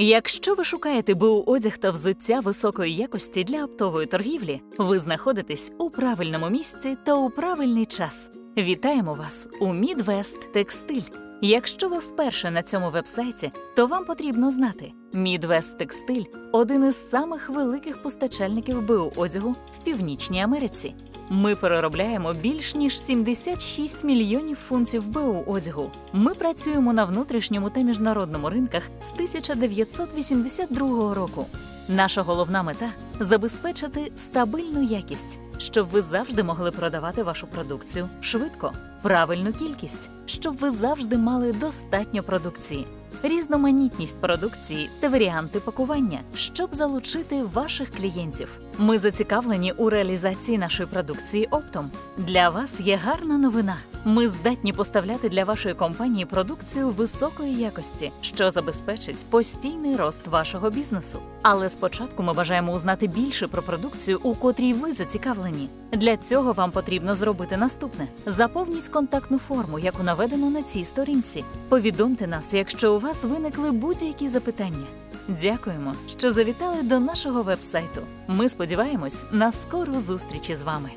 Якщо ви шукаєте БУ одяг та взуття високої якості для оптової торгівлі, ви знаходитесь у правильному місці та у правильний час. Вітаємо вас у Midwest Текстиль. Якщо ви вперше на цьому вебсайті, то вам потрібно знати, Midwest Текстиль один із самих великих постачальників БУ одягу в Північній Америці. Ми переробляємо більш ніж 76 мільйонів фунтів БУ одягу. Ми працюємо на внутрішньому та міжнародному ринках з 1982 року. Наша головна мета забезпечити стабильну якість, щоб ви завжди могли продавати вашу продукцію швидко, правильну кількість, щоб ви завжди мали достатньо продукції, різноманітність продукції та варіанти пакування, щоб залучити ваших клієнтів. Ми зацікавлені у реалізації нашої продукції оптом. Для вас є гарна новина. Ми здатні поставляти для вашої компанії продукцію високої якості, що забезпечить постійний рост вашого бізнесу. Але спочатку ми бажаємо узнати більше про продукцію, у котрій ви зацікавлені. Для цього вам потрібно зробити наступне: заповніть контактну форму, яку наведено на цій сторінці. Повідомте нас, якщо у вас виникли будь-які запитання. Дякуємо, що завітали до нашого вебсайту. Ми сподіваємось на скору зустрічі з вами.